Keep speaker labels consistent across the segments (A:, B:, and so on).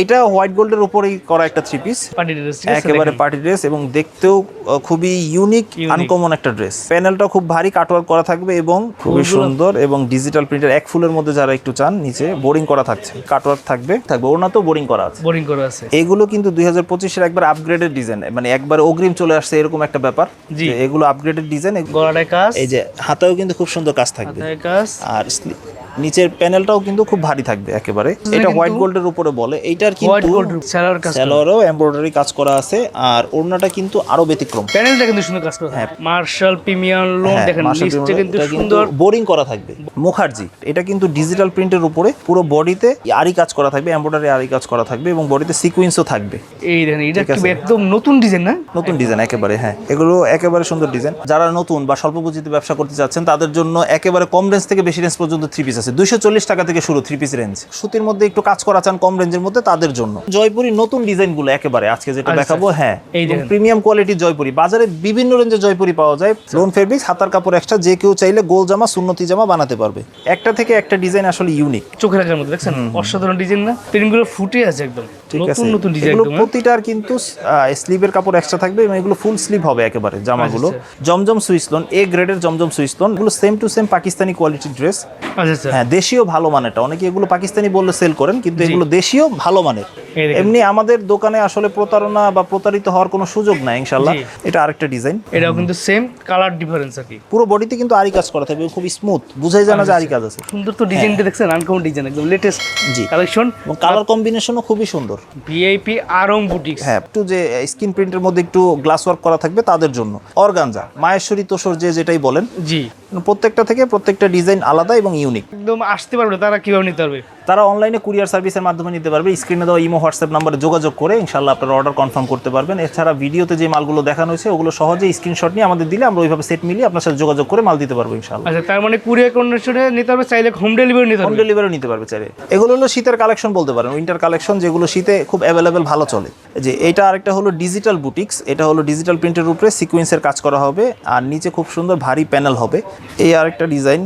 A: এটা হোয়াইট গোল্ডের উপরেই করা একটা থ্রি পিস একেবারে পার্টি ড্রেস এবং দেখতেও খুবই ইউনিক। আনকমন একটা ড্রেস প্যানেলটা খুব ভারী কাটওয়ার্ক করা থাকবে এবং খুবই সুন্দর এবং ডিজিটাল প্রিন্টার এক ফুলের মধ্যে যারা একটু চান নিচে বোরিং করা থাকছে। কাটওয়ার্ক থাকবে থাকবে ওনাতেও বোরিং করা আছে।
B: বোরিং করা আছে।
A: এগুলো কিন্তু দুই হাজার পঁচিশের একবার আপগ্রেডেড ডিজাইন মানে একবার অগ্রিম চলে আসছে এরকম একটা ব্যাপার।
B: জি।
A: এগুলো আপগ্রেডেড ডিজাইন
B: গলাটায় কাজ।
A: এই যে হাতেও কিন্তু খুব সুন্দর কাজ থাকবে।
B: কাজ।
A: আর নিচের প্যানেলটাও কিন্তু খুব ভারী থাকবে একেবারে। এটা হোয়াইট গোল্ডের উপরে বলে এইটার
B: হোয়াইট
A: কিন্তু স্যালোয়ারও এমব্রয়ডারি কাজ করা। আছে আর ওড়নাটা কিন্তু আরও ব্যতিক্রম।
B: প্যানেলটা কিন্তু সুন্দর কাজ করা মার্শাল প্রিমিয়াম লোন
A: হ্যাঁ,
B: দেখেন লিস্টটা কিন্তু সুন্দর।
A: বোরিং করা থাকবে। মুখার্জি এটা কিন্তু ডিজিটাল প্রিন্টের উপরে পুরো বডিতে আরি কাজ করা থাকবে এমব্রয়ডারি আরি কাজ করা থাকবে এবং বডিতে সিকুয়েন্সও থাকবে।
B: এই দেখেন এটা একদম নতুন ডিজাইন না?
A: নতুন ডিজাইন একেবারে হ্যাঁ। এগুলো একেবারে সুন্দর ডিজাইন যারা নতুন বা স্বল্প পুঁজিতে ব্যবসা করতে চাচ্ছেন তাদের জন্য একেবারে কম রেঞ্জ থেকে বেশি রেঞ্জ পর্যন্ত থ্রি পিস আছে। দুইশো চল্লিশ টাকা থেকে শুরু থ্রি পিস রেঞ্জ সুতির মধ্যে একটু কাজ করা চান কম রেঞ্জের মধ্যে তাদের জন্য। জয়পুরি নতুন ডিজাইনগুলো একেবারে আজকে যেটা
B: আচ্ছা।
A: দেখাবো হ্যাঁ প্রিমিয়াম কোয়ালিটির জয়পুরি। বাজারে বিভিন্ন রেঞ্জের জয়পুরি পাওয়া যায়। লোন ফেব্রিক্স হাতার কাপড় একটা যে কেউ চাইলে গোল জামা সুন্নতি জামা বানাতে পারবে। একটা থেকে একটা ডিজাইন আসলে ইউনিক
B: চোখে রাখার মতো দেখছেন? অসাধারণ ডিজাইন না? প্রিন্টগুলো ফুটে আছে একদম।
A: ঠিক আছে।
B: নতুন নতুন ডিজাইন
A: এগুলো
B: একদম?
A: প্রতিটার কিন্তু স্লিভের কাপড় এক্সট্রা থাকবে এবং এগুলো ফুল স্লিভ হবে একেবারে জামাগুলো। জমজম সুইসলন এ গ্রেডের জমজম সুইসলন এগুলো সেম টু সেম পাকিস্তানি কোয়ালিটির ড্রেস হ্যাঁ দেশীয় ভালো মানেরটা অনেকে এগুলো পাকিস্তানি বললে সেল করেন কিন্তু এগুলো দেশীয় ভালো মানের। এমনি আমাদের দোকানে আসলে প্রতারণা বা প্রতারিত হওয়ার কোনো সুযোগ নাই ইনশাল্লাহ এটা আরেকটা ডিজাইন।
B: এটাও কিন্তু সেম কালার ডিফারেন্স আর কি।
A: পুরো বডিতে কিন্তু আরি কাজ করা থাকবে খুব স্মুথ বুঝাই যায় যে আরি কাজ আছে।
B: সুন্দর তো ডিজাইনটা দেখছেন আনকমন ডিজাইন একদম লেটেস্ট
A: জি।
B: কালেকশন
A: এবং কালার কম্বিনেশনও খুবই সুন্দর।
B: ভিআইপি আরং বুটিক্স
A: হ্যাঁ একটু যে স্ক্রিন প্রিন্টের মধ্যে একটু গ্লাস ওয়ার্ক করা থাকবে তাদের জন্য। অর্গানজা মায়েশ্বরী তোষর যে যেটাই বলেন।
B: জি।
A: প্রত্যেকটা থেকে প্রত্যেকটা ডিজাইন আলাদা এবং ইউনিক
B: একদম আসতে পারবে তারা কীভাবে নিতে পারবে?
A: তারা অনলাইনে কুরিয়ার সার্ভিসের মাধ্যমে নিতে পারবে স্ক্রিনে দেওয়া ইমো হোয়াটসঅ্যাপ নাম্বারে যোগাযোগ করে ইনশাল্লাহ আপনারা অর্ডার কনফার্ম করতে পারবেন। এছাড়া ভিডিওতে যে মালগুলো দেখানো হয়েছে ওগুলো সহজে স্ক্রিনশট নিয়ে আমাদের দিলে আমরা ওইভাবে সেট মিলিয়ে আপনার সাথে যোগাযোগ করে মাল দিতে পারব ইনশাল্লাহ
B: আচ্ছা তার মানে কুরিয়ার কন্ডিশনে নিতে পারবে চাইলে হোম ডেলিভারি নিতে
A: হোম ডেলিভারি নিতে পারবে চাইলে। এগুলো হলো শীতের কালেকশন বলতে পারেন। উইন্টার কালেকশন যেগুলো শীতে খুব অ্যাভেলেবেল ভালো চলে। যে এটা আরেকটা হলো ডিজিটাল বুটিক্স এটা হলো ডিজিটাল প্রিন্টের উপরে সিকুয়েন্সের কাজ করা হবে। আর নিচে খুব সুন্দর ভারী প্যানেল হবে। এই আরেকটা ডিজাইন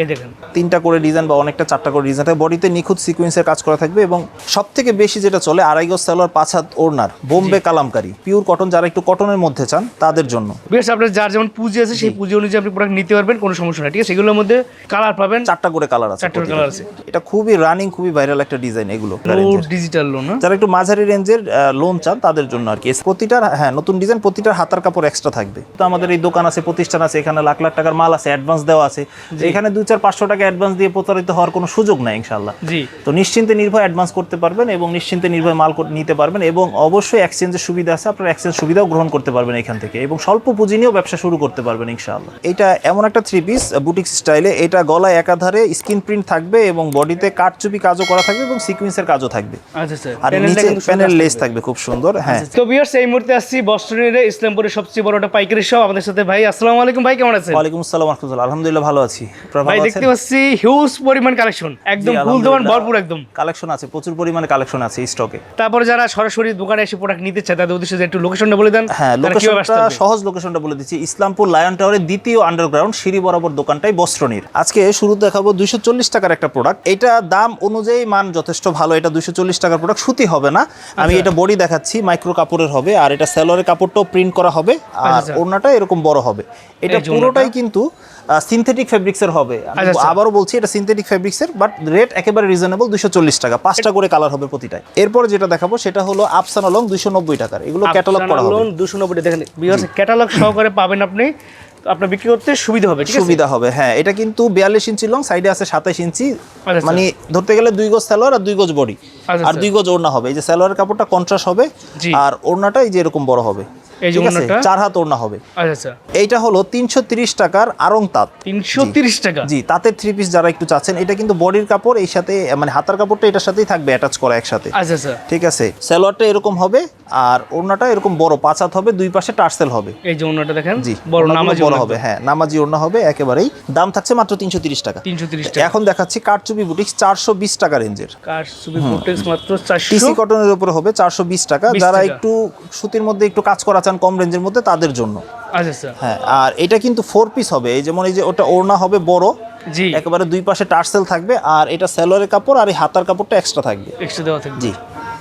B: এই দেখেন।
A: তিনটা করে ডিজাইন বা অনেকটা চারটা করে ডিজাইন বডিতে নিখুঁত সিকুয়েন্সের কাজ করা থাকবে এবং সব থেকে বেশি যেটা চলে আড়াই গজ সালোয়ার পাঁচ হাত ওড়নার বোম্বে কালামকারি পিওর কটন যারা একটু কটনের মধ্যে চান তাদের জন্য।
B: বেশ আপনার যার যেমন পুঁজি আছে সেই পুঁজি অনুযায়ী আপনি প্রোডাক্ট নিতে পারবেন কোনো সমস্যা নেই ঠিক আছে? সেগুলোর মধ্যে কালার পাবেন।
A: চারটা করে কালার আছে
B: চারটা কালার আছে।
A: এটা খুবই রানিং খুবই ভাইরাল একটা ডিজাইন এগুলো।
B: ডিজিটাল লোন
A: যারা একটু মাঝারি রেঞ্জের লোন চান তাদের জন্য আর কি। প্রতিটার হ্যাঁ নতুন ডিজাইন প্রতিটার হাতার কাপড় এক্সট্রা থাকবে। তো আমাদের এই দোকান আছে প্রতিষ্ঠান আছে এখানে লাখ লাখ টাকার মাল আছে অ্যাডভান্স দেওয়া আছে। এখানে দুই চার পাঁচশো টাকা অ্যাডভান্স দিয়ে প্রতারিত হওয়ার কোনো সুযোগ নাই ইনশাল্লাহ
B: জি।
A: তো নিশ্চিন্তে নির্ভয় অ্যাডভান্স করতে পারবেন এবং নিশ্চিন্তে নির্ভয় মাল নিতে পারবেন এবং অবশ্যই এক্সচেঞ্জের সুবিধা আছে আপনার এক্সচেঞ্জ সুবিধাও গ্রহণ করতে পারবেন এখান থেকে এবং স্বল্প পুঁজি নিয়েও ব্যবসা শুরু করতে পারবেন ইনশাআল্লাহ। এটা এমন একটা থ্রি পিস বুটিক স্টাইলে এটা গলায় একাধারে স্কিন প্রিন্ট থাকবে এবং বডিতে কাঠচুপি কাজও করা থাকবে এবং সিকুয়েন্সের কাজও থাকবে।
B: আচ্ছা স্যার
A: আর নিচে প্যানেল লেস থাকবে খুব সুন্দর হ্যাঁ।
B: তো বিয়ার্স এই মুহূর্তে আসছি বস্টনের ইসলামপুরের সবচেয়ে বড় একটা পাইকারি শপ আমাদের সাথে। ভাই আসসালামু আলাইকুম ভাই কেমন আছেন?
A: ওয়ালাইকুম আসসালাম রহমতুল্লাহ আলহামদুলিল্লাহ ভালো আছি।
B: ভাই দেখতে পাচ্ছি হিউজ পরিমাণ কালেকশন একদম ফুল দোকান ভরপুর একদম।
A: কালেকশন আছে প্রচুর পরিমাণে কালেকশন আছে স্টকে
B: তারপরে যারা সরাসরি দোকানে এসে প্রোডাক্ট নিতে চায় তাদের উদ্দেশ্যে একটু লোকেশনটা বলে দেন
A: হ্যাঁ লোকেশনটা সহজ লোকেশনটা বলে দিচ্ছি। ইসলামপুর লায়ন টাওয়ারের দ্বিতীয় আন্ডারগ্রাউন্ড সিঁড়ি বরাবর দোকানটাই বস্ত্রনীর আজকে শুরু দেখাবো দুইশো চল্লিশ টাকার একটা প্রোডাক্ট এটা দাম অনুযায়ী মান যথেষ্ট ভালো এটা দুইশো চল্লিশ টাকার প্রোডাক্ট সুতি হবে না। আমি
B: আচ্ছা।
A: এটা বডি দেখাচ্ছি মাইক্রো কাপড়ের হবে আর এটা স্যালোয়ারের কাপড়টাও প্রিন্ট করা হবে আর
B: আচ্ছা।
A: ওড়নাটা এরকম বড় হবে। এটা পুরোটাই কিন্তু সিনথেটিক ফেব্রিক্সের হবে। আবারও বলছি এটা সিনথেটিক ফেব্রিক্সের বাট রেট একেবারে রিজনেবল দুইশো চল্লিশ টাকা। পাঁচটা করে কালার হবে প্রতিটায় এরপর যেটা দেখাবো সেটা হলো আফসান আলং দুইশো নব্বই টাকার। এগুলো ক্যাটালগ করা হবে।
B: দুশো নব্বই দেখেন ক্যাটালগ সহকারে পাবেন আপনি আপনার বিক্রি করতে সুবিধা হবে ঠিক
A: সুবিধা হবে হ্যাঁ। এটা কিন্তু বিয়াল্লিশ ইঞ্চি লং সাইডে আছে সাতাইশ ইঞ্চি।
B: আচ্ছা।
A: মানে ধরতে গেলে দুই গজ সালোয়ার আর দুই গজ বডি।
B: আচ্ছা,
A: আর দুই গজ ওড়না হবে। এই যে সালোয়ারের কাপড়টা কন্ট্রাস্ট হবে আর ওড়নাটা এই যে এরকম বড় হবে।
B: এই যে ওড়নাটা?
A: চার হাত ওড়না হবে।
B: আচ্ছা আচ্ছা।
A: এইটা হলো টাকার আরং তাঁত।
B: টাকা?
A: জি তাঁতের থ্রি পিস যারা একটু চাচ্ছেন এটা কিন্তু বডির কাপড় এই সাথে মানে হাতার কাপড়টা এটার সাথেই থাকবে অ্যাটাচ করা একসাথে।
B: আচ্ছা আচ্ছা।
A: ঠিক আছে সালোয়ারটা এরকম হবে আর ওড়নাটা এরকম বড় পাঁচ হাত হবে দুই পাশে টার্সেল হবে।
B: এই যে অন্যটা দেখেন
A: জি
B: বড় নামাজি
A: বড় হবে হ্যাঁ নামাজি ওড়না হবে একেবারেই। দাম থাকছে মাত্র তিনশো তিরিশ টাকা। এখন দেখাচ্ছি কারচুপি বুটিক্স চারশো বিশ টাকা রেঞ্জের।
B: মাত্র
A: টিসি কটনের উপরে হবে চারশো বিশ টাকা। যারা একটু সুতির মধ্যে একটু কাজ করা চান কম রেঞ্জের মধ্যে তাদের জন্য।
B: আচ্ছা আচ্ছা।
A: হ্যাঁ আর এটা কিন্তু ফোর পিস হবে। এই যেমন এই যে ওটা ওড়না হবে বড়
B: জি।
A: একেবারে দুই পাশে টার্সেল থাকবে আর এটা স্যালোয়ারের কাপড় আর এই হাতার কাপড়টা এক্সট্রা থাকবে।
B: এক্সট্রা দেওয়া থাকবে।
A: জি।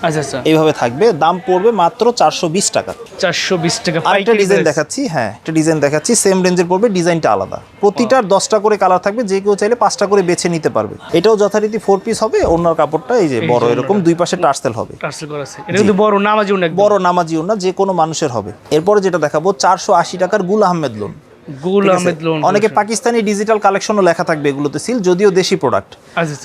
B: আচ্ছা আচ্ছা।
A: এইভাবে থাকবে। দাম পড়বে মাত্র চারশো বিশ টাকা।
B: চারশো বিশ টাকা
A: আরেকটা ডিজাইন দেখাচ্ছি হ্যাঁ একটা ডিজাইন দেখাচ্ছি। সেম রেঞ্জের পড়বে ডিজাইনটা আলাদা। প্রতিটার দশটা করে কালার থাকবে যে কেউ চাইলে পাঁচটা করে বেছে নিতে পারবে। এটাও যথারীতি ফোর পিস হবে অন্য কাপড়টা এই যে বড় এরকম দুই পাশে টার্সেল হবে।
B: টার্সেল করা আছে। এটা কিন্তু বড় নামাজি
A: বড় নামাজিও না যে কোনো মানুষের হবে। এরপরে যেটা দেখাবো চারশো আশি টাকার গুল আহমেদ লোন
B: গুল আহমেদ লোন
A: অনেকে পাকিস্তানি ডিজিটাল কালেকশনও লেখা থাকবে এগুলোতে। সিল যদিও দেশি প্রোডাক্ট।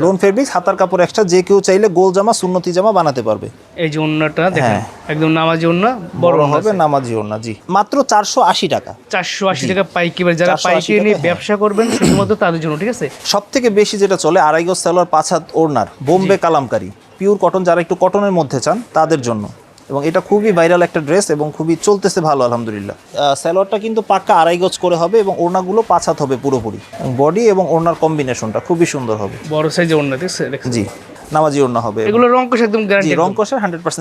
A: লোন ফেব্রিক্স হাতার কাপড় এক্সট্রা যে কেউ চাইলে গোল জামা সুন্নতি জামা বানাতে পারবে।
B: এই যে দেখেন
A: হ্যাঁ।
B: একদম নামাজি অন্য
A: বড় হবে নামাজি ওনা জি। মাত্র চারশো আশি টাকা।
B: চারশো আশি টাকা পাইকারি বাজার। যারা
A: 480
B: পাইকারি নিয়ে
A: হ্যাঁ।
B: ব্যবসা করবেন শুধুমাত্র তাদের জন্য ঠিক আছে?
A: সব থেকে বেশি যেটা চলে আড়াই গজ সালোয়ার পাঁচ হাত ওড়নার বোম্বে কালামকারি। পিওর কটন যারা একটু কটনের মধ্যে চান তাদের জন্য। এবং এটা খুবই ভাইরাল একটা ড্রেস এবং খুবই চলতেছে ভালো আলহামদুলিল্লাহ। স্যালোয়ারটা কিন্তু পাক্কা আড়াই গজ করে হবে এবং ওড়নাগুলো পাঁচ হাত হবে পুরোপুরি। বডি এবং ওড়নার কম্বিনেশনটা খুবই সুন্দর হবে।
B: বড় সাইজে ওড়না দেখছে
A: জি। নামাজি ওড়না হবে।
B: এগুলো রং কোষ একদম গ্যারান্টি
A: রং কষার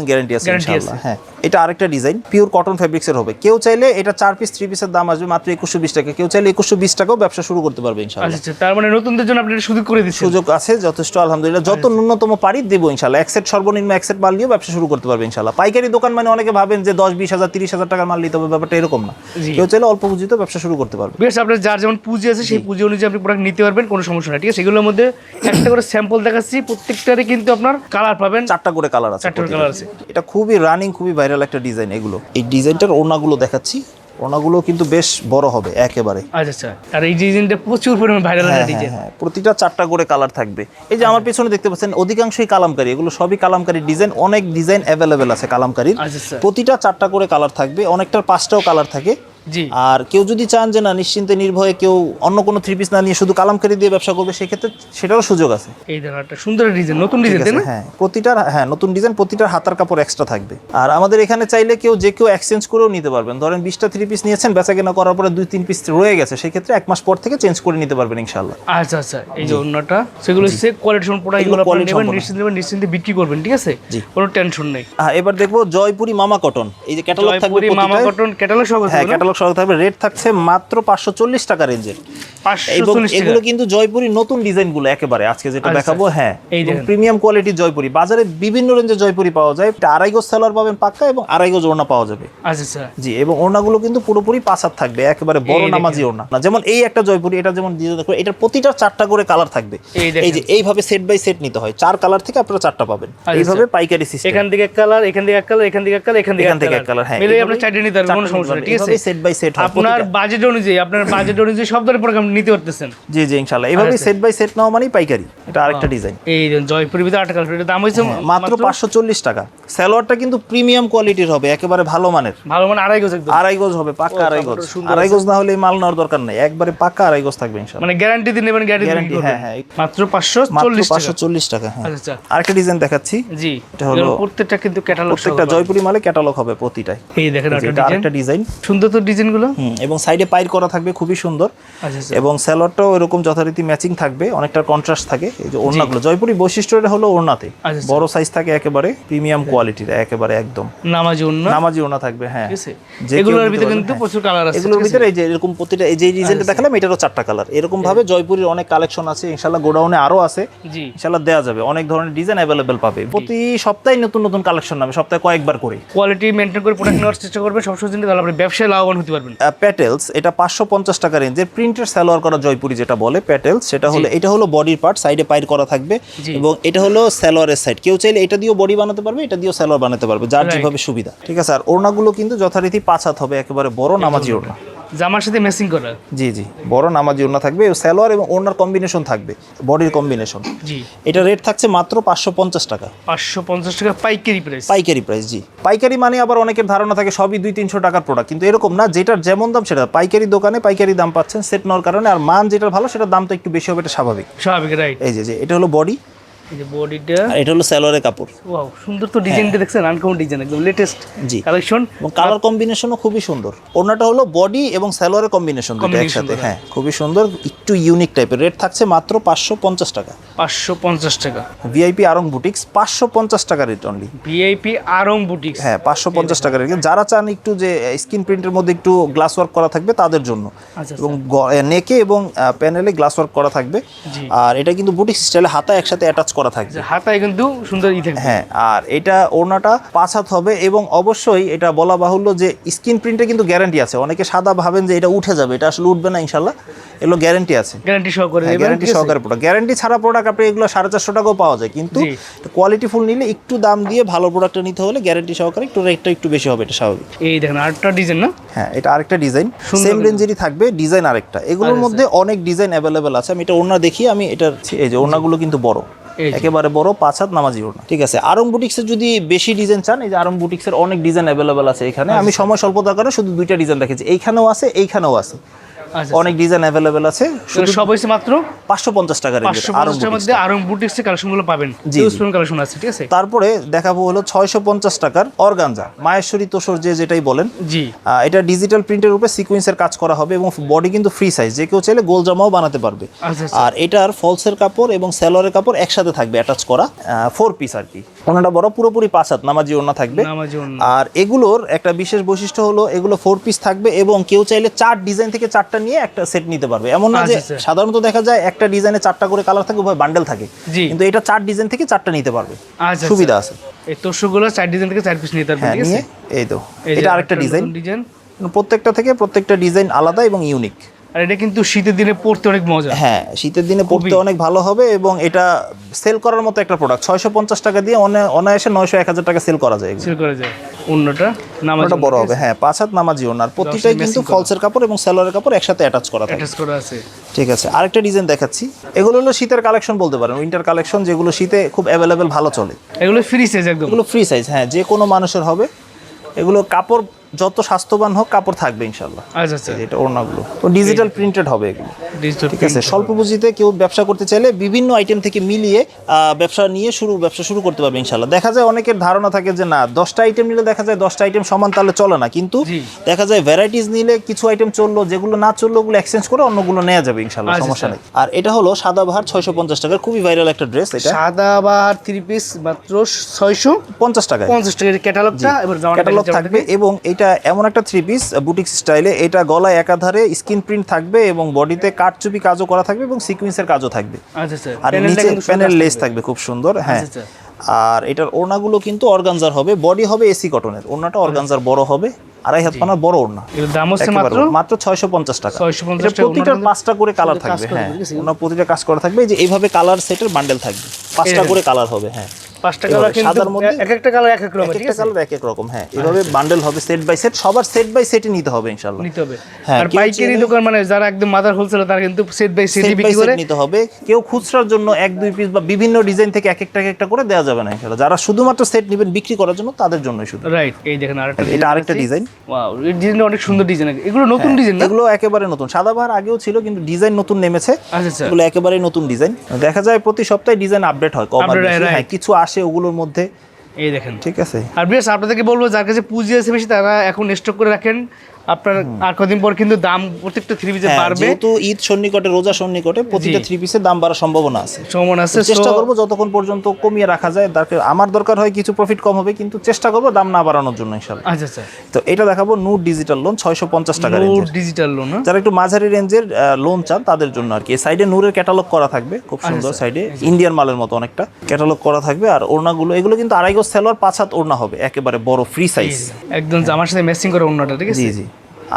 A: গ্যারান্টি আছে ইনশাআল্লাহ। হ্যাঁ এটা আরেকটা ডিজাইন পিওর কটন ফেব্রিক্সের হবে। কেউ চাইলে এটা চার পিস থ্রি পিসের দাম আসবে মাত্র একুশশো বিশ টাকা। কেউ চাইলে একুশশো বিশ টাকাও ব্যবসা শুরু করতে পারবে ইনশাআল্লাহ।
B: আচ্ছা আচ্ছা তার মানে নতুনদের জন্য আপনি সুযোগ করে দিচ্ছেন।
A: সুযোগ আছে যথেষ্ট আলহামদুলিল্লাহ। যত ন্যূনতম পারি দেবো এক সেট সর্বনিম্ন এক সেট মাল ব্যবসা শুরু করতে পারবে ইনশাল্লাহ পাইকারি দোকান মানে অনেকে ভাবেন যে দশ বিশ হাজার তিরিশ হাজার টাকার মাল নিতে হবে ব্যাপারটা এরকম না। কেউ চাইলে অল্প পুঁজিতেও ব্যবসা শুরু করতে পারবে।
B: বেশ আপনার যার যেমন পুঁজি আছে সেই পুঁজি অনুযায়ী আপনি প্রোডাক্ট নিতে পারবেন কোনো সমস্যা নাই। ঠিক আছে এগুলোর মধ্যে একটা করে স্যাম্পল দেখাচ্ছি। প্রত্যেকটারে কিন্তু আপনার কালার পাবেন।
A: চারটা করে কালার আছে
B: চারটা কালার আছে।
A: এটা খুবই রানিং খুবই ভাইরাল একটা ডিজাইন এগুলো। এই ডিজাইনটার ওনাগুলো দেখাচ্ছি। ওনাগুলো কিন্তু বেশ বড় হবে একেবারে।
B: আচ্ছা আচ্ছা। আর এই ডিজাইনটা প্রচুর পরিমাণে ভাইরাল ডিজাইন।
A: প্রতিটা চারটা করে কালার থাকবে। এই যে আমার পেছনে দেখতে পাচ্ছেন অধিকাংশই কালামকারী। এগুলো সবই কালামকারী ডিজাইন অনেক ডিজাইন অ্যাভেলেবেল আছে কালামকারীর।
B: আচ্ছা আচ্ছা।
A: প্রতিটা চারটা করে কালার থাকবে। অনেকটার পাঁচটাও কালার থাকে। আর কেউ যদি চান যে না নিশ্চিন্তে নির্ভয়ে কেউ অন্য কোনো থ্রি পিস না নিয়ে শুধু কালামকারি দিয়ে ব্যবসা করবে সেক্ষেত্রে সেটারও সুযোগ আছে।
B: এই একটা সুন্দর ডিজাইন নতুন ডিজাইন তাই না?
A: হ্যাঁ প্রতিটার হ্যাঁ নতুন ডিজাইন প্রতিটার হাতার কাপড় এক্সট্রা থাকবে। আর আমাদের এখানে চাইলে কেউ যে কেউ এক্সচেঞ্জ করেও নিতে পারবেন। ধরেন বিশটা থ্রি পিস নিয়েছেন বেচা কেনা করার পরে দুই তিন পিস রয়ে গেছে সেক্ষেত্রে এক মাস পর থেকে চেঞ্জ করে নিতে পারবেন ইনশাল্লাহ
B: আচ্ছা আচ্ছা এই যে অন্যটা সেগুলো হচ্ছে কোয়ালিটি সম্পূর্ণ এগুলো আপনি নেবেন নিশ্চিন্তে নেবেন নিশ্চিন্তে বিক্রি করবেন ঠিক আছে?
A: জি।
B: কোনো টেনশন নেই।
A: হ্যাঁ এবার দেখব জয়পুরি মামা কটন এই যে ক্যাটালগ থাকবে
B: মামা কটন ক্যাটালগ সহ
A: হ্যাঁ ক্যাটালগ সহ থাকবে রেট থাকছে মাত্র পাঁচশো চল্লিশ টাকা রেঞ্জের এগুলো কিন্তু জয়পুরি নতুন ডিজাইনগুলো একেবারে আজকে যেটা
B: আচ্ছা।
A: দেখাবো হ্যাঁ প্রিমিয়াম কোয়ালিটির জয়পুরি। বাজারে বিভিন্ন রেঞ্জের জয়পুরি পাওয়া যায়। আড়াই গজ সেলার পাবেন পাক্কা এবং আড়াই গজ ওড়না পাওয়া যাবে।
B: আচ্ছা আচ্ছা।
A: জি এবং ওড়নাগুলো কিন্তু পুরোপুরি পাঁচ হাত থাকবে একেবারে বড় নামাজি ওড়না। না যেমন এই একটা জয়পুরি এটা যেমন দেখো এটার প্রতিটা চারটা করে কালার থাকবে।
B: এই
A: যে এইভাবে সেট বাই সেট নিতে হয়। চার কালার থেকে আপনারা চারটা পাবেন।
B: আচ্ছা।
A: এইভাবে পাইকারি সিস্টেম
B: এখান থেকে এক কালার এখান থেকে এক কালার এখান থেকে এক কালার এখান থেকে এক কালার
A: হ্যাঁ।
B: মিলে আপনি চারটে নিতে পারবেন কোনো সমস্যা নেই ঠিক আছে?
A: সেট বাই সেট
B: আপনার বাজেট অনুযায়ী আপনার বাজেট অনুযায়ী সব ধরনের প্রোগ্রাম নিতে পারতেছেন।
A: জি জি ইনশাআল্লাহ। সেট বাই সেট নাও মানেই পাইকারি। এটা আরেকটা ডিজাইন
B: এই যে জয়পুরের ভিতরে আট কালার এটার দাম হয়েছে
A: হ্যাঁ, মাত্র পাঁচশো চল্লিশ টাকা। সালোয়ারটা কিন্তু প্রিমিয়াম কোয়ালিটির হবে একেবারে ভালো মানের।
B: ভালো মানে আড়াই গজ একদম।
A: আড়াই গজ হবে পাক্কা আড়াই গজ। আড়াই গজ না হলে মাল নেওয়ার দরকার নেই। একবারে পাক্কা আড়াই গজ থাকবে ইনশাআল্লাহ।
B: মানে গ্যারান্টি দিয়ে নেবেন গ্যারান্টি
A: হ্যাঁ, হ্যাঁ।
B: মাত্র পাঁচশো
A: মাত্র
B: চল্লিশ টাকা
A: হ্যাঁ।
B: আচ্ছা।
A: আরেকটা ডিজাইন দেখাচ্ছি।
B: জি।
A: এটা হলো-
B: প্রত্যেকটা কিন্তু ক্যাটালগ
A: প্রত্যেকটা জয়পুরি মালে ক্যাটালগ হবে প্রতিটাই।
B: এই দেখেন
A: আরেকটা ডিজাইন
B: সুন্দর তো ডিজাইনগুলো
A: হুম এবং সাইডে পাইর করা থাকবে খুবই সুন্দর।
B: আচ্ছা আচ্ছা।
A: এবং স্যালোয়ারটাও এরকম যথারীতি ম্যাচিং থাকবে অনেকটা কন্ট্রাস্ট থাকে এই যে ওড়নাগুলো। জয়পুরি বৈশিষ্ট্যটা হলো ওড়নাতে।
B: আচ্ছা।
A: বড় সাইজ থাকে একেবারে প্রিমিয়াম কোয়ালিটির একেবারে একদম।
B: নামাজি অন্য
A: নামাজি ওড়না থাকবে হ্যাঁ।
B: এগুলোর ভিতরে কিন্তু
A: হ্যাঁ।
B: প্রচুর কালার আছে
A: এগুলোর ভিতরে এই যে এরকম প্রতিটা এই যে ডিজাইনটা দেখালাম এটারও চারটা কালার এরকম ভাবে জয়পুরের অনেক কালেকশন আছে ইনশাল্লাহ গোডাউনে আরও আছে।
B: জি।
A: ইনশাল্লাহ দেওয়া যাবে অনেক ধরনের ডিজাইন অ্যাভেলেবেল পাবে। প্রতি সপ্তাহে নতুন নতুন কালেকশন নামে সপ্তাহে কয়েকবার করে।
B: কোয়ালিটি মেনটেন করে প্রোডাক্ট নেওয়ার চেষ্টা করবেন সবসময় তাহলে আপনি ব্যবসায় লাভবান হতে পারবেন?
A: প্যাটেলস এটা পাঁচশো পঞ্চাশ টাকা রেঞ্জের প্রিন্টের সালোয়ার করা জয়পুরি যেটা বলে প্যাটেলস সেটা হলো এটা হলো বডির পার্ট সাইডে পাইর করা থাকবে। এবং এটা হলো সালোয়ারের সাইড কেউ চাইলে এটা দিয়েও বডি বানাতে পারবে এটা দিয়েও সালোয়ার বানাতে পারবে যার যেভাবে সুবিধা। ঠিক আছে? আর ওড়নাগুলো কিন্তু যথারীতি পাঁচ হাত হবে একেবারে বড় নামাজি ওড়না।
B: জামার সাথে ম্যাচিং করা।
A: জি জি। বড় নামাজি ওড়না থাকবে সালোয়ার এবং ওড়নার কম্বিনেশন থাকবে বডির কম্বিনেশন
B: জি।
A: এটা রেট থাকছে মাত্র পাঁচশো পঞ্চাশ টাকা।
B: পাঁচশো পঞ্চাশ টাকা পাইকারি প্রাইস
A: পাইকারি প্রাইস জি। পাইকারি মানে আবার অনেকের ধারণা থাকে সবই দুই তিনশো টাকার প্রোডাক্ট কিন্তু এরকম না যেটার যেমন দাম সেটা। পাইকারি দোকানে পাইকারি দাম পাচ্ছেন সেট নেওয়ার কারণে আর মান যেটা ভালো সেটার দাম তো একটু বেশি হবে এটা স্বাভাবিক।
B: স্বাভাবিক রাইট
A: এই যে যে এটা হলো বডি
B: এই যে বডিটা।
A: এটা হলো স্যালোয়ারের কাপড়।
B: ওয়াও সুন্দর তো ডিজাইনটা দেখছেন আনকমন ডিজাইন একদম লেটেস্ট
A: জি।
B: কালেকশন
A: এবং কালার কম্বিনেশনও খুবই সুন্দর। হলো বডি এবং কম্বিনেশন দুটো একসাথে হ্যাঁ খুবই সুন্দর একটু ইউনিক টাইপের রেট থাকছে মাত্র পাঁচশো পঞ্চাশ টাকা।
B: পাঁচশো পঞ্চাশ টাকা।
A: ভিআইপি আরং বুটিক্স পাঁচশো পঞ্চাশ টাকা rate only
B: VIP Aarong boutiques
A: হ্যাঁ পাঁচশো পঞ্চাশ টাকা রেট যারা চান একটু যে স্ক্রিন প্রিন্টের মধ্যে একটু গ্লাস ওয়ার্ক করা থাকবে তাদের জন্য।
B: আচ্ছা,
A: এবং নেকে এবং প্যানেলে গ্লাস ওয়ার্ক করা থাকবে। আর এটা কিন্তু বুটিক্স স্টাইলে হাতা একসাথে অ্যাটাচ করা থাকবে।
B: হাতায় কিন্তু সুন্দর ই থাকবে।
A: হ্যাঁ আর এটা ওড়নাটা পাঁচ হাত হবে এবং অবশ্যই এটা বলা বাহুল্য যে স্ক্রিন প্রিন্টে কিন্তু গ্যারান্টি আছে। অনেকে সাদা ভাবেন যে এটা উঠে যাবে এটা আসলে উঠবে না ইনশাল্লাহ। এগুলো গ্যারান্টি আছে।
B: গ্যারান্টি সহকারে
A: গ্যারান্টি সহকারে প্রোডাক্ট গ্যারান্টি ছাড়া প্রোডাক্ট আপনি এগুলো সাড়ে চারশো টাকাও পাওয়া যায়। কিন্তু কোয়ালিটি ফুল নিলে একটু দাম দিয়ে ভালো প্রোডাক্টটা নিতে হলে গ্যারান্টি সহকারে একটু রেটটা একটু বেশি হবে এটা স্বাভাবিক।
B: এই দেখেন আরেকটা ডিজাইন না?
A: হ্যাঁ এটা আরেকটা ডিজাইন সেম রেঞ্জেরই থাকবে ডিজাইন আরেকটা। এগুলোর
B: আচ্ছা,
A: মধ্যে অনেক ডিজাইন অ্যাভেলেবেল আছে। আমি এটা ওড়না দেখি আমি এটার এই যে ওড়নাগুলো কিন্তু বড়। একেবারে বড় পাঁচ হাত নামাজি ওড়না ঠিক আছে? আরং বুটিক্সের যদি বেশি ডিজাইন চান এই যে আরং বুটিক্সের অনেক ডিজাইন অ্যাভেলেবেল আছে এখানে। আমি
B: আচ্ছা।
A: সময় স্বল্পতার কারণে শুধু দুইটা ডিজাইন রেখেছি। এইখানেও আছে এইখানেও আছে। অনেক ডিজাইন অ্যাভেলেবেল আছে।
B: শুধু সব হয়েছে মাত্র?
A: পাঁচশো পঞ্চাশ টাকা
B: পাঁচশো পঞ্চাশের মধ্যে আরং বুটিক্সের কালেকশনগুলো পাবেন।
A: জি।
B: কালেকশন আছে ঠিক আছে?
A: তারপরে দেখাবো হলো ছয়শো পঞ্চাশ টাকার অর্গানজা মায়েশ্বরী তোষর যে যেটাই বলেন।
B: জি।
A: এটা ডিজিটাল প্রিন্টের উপরে সিকোয়েন্সের কাজ করা হবে এবং বডি কিন্তু ফ্রি সাইজ যে কেউ চাইলে গোল জামাও বানাতে পারবে।
B: আচ্ছা আচ্ছা।
A: আর এটার ফলসের কাপড় এবং স্যালোয়ারের কাপড় একসাথে থাকবে অ্যাটাচ করা ফোর পিস আর কি। ওনাটা বড় পুরোপুরি পাঁচ হাত নামাজি ওনা থাকবে। আর এগুলোর একটা বিশেষ বৈশিষ্ট্য হলো এগুলো ফোর পিস থাকবে এবং কেউ চাইলে চার ডিজাইন থেকে চারটা নিয়ে একটা সেট নিতে পারবে। এমন না যে
B: আচ্ছা, আচ্ছা।
A: সাধারণত দেখা যায় একটা ডিজাইনে চারটা করে কালার থাকে উভয় বান্ডেল থাকে। কিন্তু এটা চার ডিজাইন থেকে চারটা নিতে পারবে।
B: আচ্ছা
A: সুবিধা আছে।
B: এই তোষগুলো চার ডিজাইন থেকে চার পিস নিতে পারবেন
A: হ্যাঁ এই তো। এটা আরেকটা ডিজাইন
B: ডিজাইন
A: প্রত্যেকটা থেকে প্রত্যেকটা ডিজাইন আলাদা এবং ইউনিক
B: আর এটা কিন্তু শীতের দিনে পড়তে অনেক মজা।
A: হ্যাঁ শীতের দিনে পড়তে অনেক ভালো হবে এবং এটা সেল করার মতো একটা প্রোডাক্ট ছয়শো পঞ্চাশ টাকা দিয়ে অনে- অনায়াসে নয়শো এক হাজার টাকা সেল করা যায়
B: সেল করা যায়। অন্যটা
A: বড় হবে হ্যাঁ পাঁচ হাত নামাজি ওনার প্রতিটাই কিন্তু
B: matching
A: ফলসের কাপড় এবং স্যালোয়ারের কাপড় একসাথে অ্যাটাচ করা থাকে।
B: করা আছে।
A: ঠিক আছে আরেকটা ডিজাইন দেখাচ্ছি। এগুলো হলো শীতের কালেকশন বলতে পারেন। উইন্টার কালেকশন যেগুলো শীতে খুব অ্যাভেলেবেল ভালো চলে।
B: এগুলো ফ্রি সাইজ একদম।
A: এগুলো ফ্রি সাইজ হ্যাঁ যে কোনো মানুষের হবে। এগুলো কাপড় যত স্বাস্থ্যবান হোক কাপড় থাকবে ইনশাল্লাহ
B: আচ্ছা আচ্ছা।
A: এটা ওড়নাগুলো। তো ডিজিটাল প্রিন্টেড হবে এগুলো।
B: ডিজিটাল
A: ঠিক আছে স্বল্প পুঁজিতে কেউ ব্যবসা করতে চাইলে বিভিন্ন আইটেম থেকে মিলিয়ে ব্যবসা নিয়ে শুরু ব্যবসা শুরু করতে পারবে ইনশাল্লাহ দেখা যায় অনেকের ধারণা থাকে যে না দশটা আইটেম নিলে দেখা যায় দশটা আইটেম সমান তাহলে চলে না। কিন্তু দেখা যায় ভ্যারাইটিস নিলে কিছু আইটেম চলল যেগুলো না চলল ওগুলো এক্সচেঞ্জ করে অন্যগুলো নেওয়া যাবে ইনশাল্লাহ
B: আচ্ছা,
A: সমস্যা নেই। আর এটা হলো সাদা বাহার ছয়শো পঞ্চাশ টাকার খুবই ভাইরাল একটা ড্রেস এটা।
B: সাদা বা থ্রি পিস মাত্র ছয়শো
A: পঞ্চাশ টাকায়।
B: পঞ্চাশ টাকার ক্যাটালগটা এবার জামাটা
A: ক্যাটালগ থাকবে এবং এটা এমন একটা থ্রি পিস বুটিক স্টাইলে এটা গলায় একাধারে স্ক্রিন প্রিন্ট থাকবে এবং বডিতে কাঠচুপি কাজও করা থাকবে এবং সিকুয়েন্সের কাজও থাকবে।
B: আচ্ছা আচ্ছা।
A: আর নিচে প্যানেল লেস
B: থাকবে।
A: খুব সুন্দর হ্যাঁ।
B: আচ্ছা,
A: আর এটার ওড়নাগুলো কিন্তু অর্গানজার হবে বডি হবে এসি কটনের ওড়নাটা অর্গানজার বড় হবে আড়াই হাত পানার বড় ওড়না।
B: দাম হচ্ছে মাত্র?
A: মাত্র ছয়শো পঞ্চাশ টাকা।
B: 650
A: এটা
B: টাকা,
A: প্রতিটার পাঁচটা করে কালার
B: কাজ
A: থাকবে হ্যাঁ। ওনার প্রতিটা কাজ করা থাকবে এই যে এইভাবে কালার সেটের বান্ডেল থাকবে। পাঁচটা করে কালার হবে হ্যাঁ।
B: পাঁচটা কালার
A: সাদার মধ্যে
B: এক একটা কালার এক এক রকম ঠিক
A: একটা কালার এক এক রকম হ্যাঁ। এভাবে বান্ডেল হবে সেট বাই সেট সবার সেট বাই সেটই নিতে হবে ইনশাল্লাহ
B: নিতে হবে।
A: হ্যাঁ,
B: আর পাইকারি দোকান মানে যারা একদম মাদার হোলসেল তারা কিন্তু সেট বাই সেট
A: সেট
B: বিক্রি করে।
A: নিতে হবে। কেউ খুচরার জন্য এক দুই পিস বা বিভিন্ন ডিজাইন থেকে এক একটা এক একটা করে দেওয়া যাবে না যারা শুধুমাত্র সেট নেবেন বিক্রি করার জন্য তাদের জন্যই শুধু।
B: রাইট এই দেখেন আরেকটা
A: এটা আরেকটা ডিজাইন
B: ওয়াও এই ডিজাইনটা অনেক সুন্দর ডিজাইন এগুলো নতুন ডিজাইন না?
A: এগুলো একেবারে নতুন। সাদাবাহার আগেও ছিল কিন্তু ডিজাইন নতুন নেমেছে।
B: আচ্ছা আচ্ছা।
A: এগুলো একেবারে নতুন ডিজাইন দেখা যায় প্রতি সপ্তাহে ডিজাইন আপডেট হয় কম
B: হয়।
A: হ্যাঁ. কিছু আসে ওগুলোর মধ্যে।
B: এই দেখেন।
A: ঠিক আছে?
B: আর বেশ আপনাদেরকে বলব যার কাছে পুঁজি আছে বেশি তারা এখন স্টক করে রাখেন। আপনার আর কদিন পর কিন্তু দাম প্রত্যেকটা থ্রি পিসে
A: হ্যাঁ,
B: বাড়বে।
A: যেহেতু ঈদ সন্নিকটে রোজা সন্নিকটে প্রতিটা থ্রি পিসের দাম বাড়ার সম্ভাবনা আছে।
B: সমান আছে
A: চেষ্টা করব যতক্ষণ পর্যন্ত কমিয়ে রাখা যায় আমার দরকার হয় কিছু প্রফিট কম হবে কিন্তু চেষ্টা করব দাম না বাড়ানোর জন্য ইনশাল্লাহ
B: আচ্ছা আচ্ছা।
A: তো এটা দেখাবো নূর ডিজিটাল লোন ছয়শো পঞ্চাশ টাকা
B: নূর ডিজিটাল লোন
A: যারা একটু মাঝারি রেঞ্জের লোন চান তাদের জন্য আর কি। সাইডে নূরের ক্যাটালগ করা থাকবে খুব সুন্দর সাইডে ইন্ডিয়ান মালের মতো অনেকটা ক্যাটালগ করা থাকবে আর ওড়নাগুলো এগুলো কিন্তু আড়াই গজ সেলোয়ার পাঁচ হাত ওড়না হবে একেবারে বড় ফ্রি সাইজ
B: একদম জামার সাথে ম্যাচিং করে অন্যটা ঠিক আছে?
A: জি জি।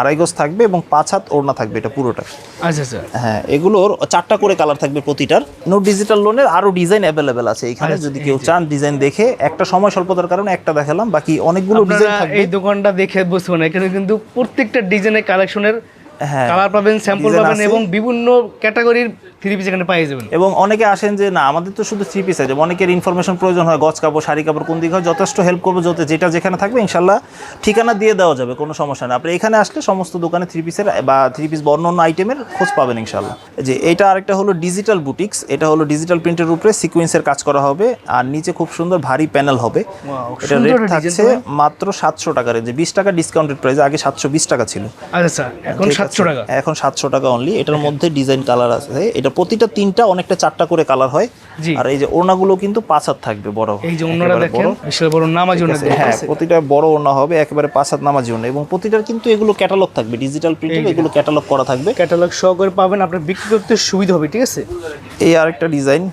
A: আড়াই গজ থাকবে এবং পাঁচ হাত ওড়না থাকবে এটা পুরোটা।
B: আচ্ছা আচ্ছা।
A: হ্যাঁ এগুলোর চারটা করে কালার থাকবে প্রতিটার। নো ডিজিটাল লোনের আরও ডিজাইন অ্যাভেলেবেল আছে এখানে
B: আচ্ছা,
A: যদি কেউ চান ডিজাইন দেখে একটা সময় স্বল্পতার কারণে একটা দেখালাম বাকি অনেকগুলো ডিজাইন থাকবে।
B: এই দোকানটা দেখে বসবো না এখানে কিন্তু প্রত্যেকটা ডিজাইনের কালেকশনের কালার পাবেন স্যাম্পল পাবেন এবং বিভিন্ন ক্যাটাগরির থ্রি পিস এখানে পেয়ে যাবেন।
A: এবং অনেকে আসেন যে না আমাদের তো শুধু থ্রি পিস আছে। অনেকের ইনফরমেশন প্রয়োজন হয় গছ কাপড় শাড়ি কাপড় কোন দিকে হয় যথেষ্ট হেল্প করব যত যেটা যেখানে থাকবে ইনশাল্লাহ ঠিকানা দিয়ে দেওয়া যাবে কোনো সমস্যা নেই। আপনি এখানে আসলে সমস্ত দোকানে থ্রি পিসের বা থ্রি পিস বা অন্য আইটেমের খোঁজ পাবেন ইনশাল্লাহ। যে এটা আরেকটা হলো ডিজিটাল বুটিক্স এটা হলো ডিজিটাল প্রিন্টের উপরে সিকুয়েন্সের কাজ করা হবে আর নিচে খুব সুন্দর ভারী প্যানেল হবে। এটা রেট থাকছে মাত্র সাতশো টাকা রেঞ্জে বিশ টাকা ডিসকাউন্টেড প্রাইস আগে সাতশো বিশ টাকা ছিল।
B: আচ্ছা আচ্ছা এখন
A: এখন সাতশো টাকা অনলি এটার মধ্যে ডিজাইন কালার আছে। এটা প্রতিটা তিনটা অনেকটা চারটা করে কালার হয়। আর এই যে ওড়নাগুলো কিন্তু পাঁচ হাত থাকবে বড়।
B: এই যে
A: একেবারে
B: দেখেন
A: বড়।
B: বিশাল বড় নামাজ অন্য
A: হ্যাঁ প্রতিটা বড় ওড়না হবে একেবারে পাঁচ হাত নামাজি ওড়না। এবং প্রতিটার কিন্তু এগুলো ক্যাটালগ থাকবে। ডিজিটাল প্রিন্টের এগুলো ক্যাটালগ করা থাকবে।
B: ক্যাটালগ সহকারে পাবেন আপনার বিক্রি করতে সুবিধা হবে ঠিক আছে?
A: এই আরেকটা ডিজাইন